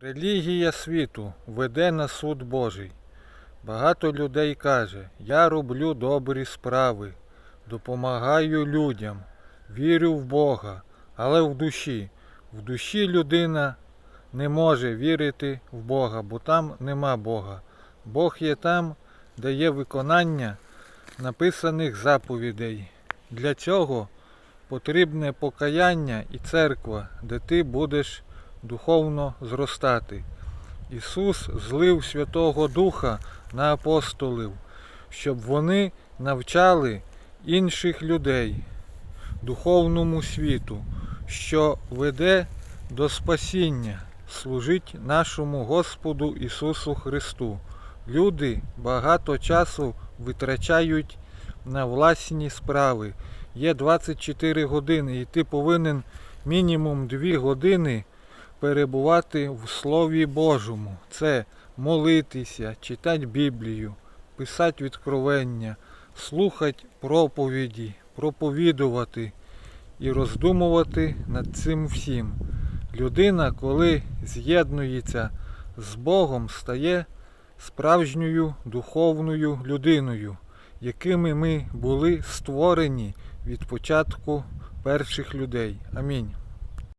Релігія світу веде на суд Божий. Багато людей каже, я роблю добрі справи, допомагаю людям, вірю в Бога, але в душі. В душі людина не може вірити в Бога, бо там нема Бога. Бог є там, де є виконання написаних заповідей. Для цього потрібне покаяння і церква, де ти будеш духовно зростати. Ісус злив Святого Духа на апостолів, щоб вони навчали інших людей духовному світу, що веде до спасіння, служить нашому Господу Ісусу Христу. Люди багато часу витрачають на власні справи. Є 24 години, і ти повинен мінімум 2 години перебувати в Слові Божому. Це молитися, читати Біблію, писати відкровення, слухати проповіді, проповідувати і роздумувати над цим всім. Людина, коли з'єднується з Богом, стає справжньою духовною людиною, якими ми були створені від початку перших людей. Амінь.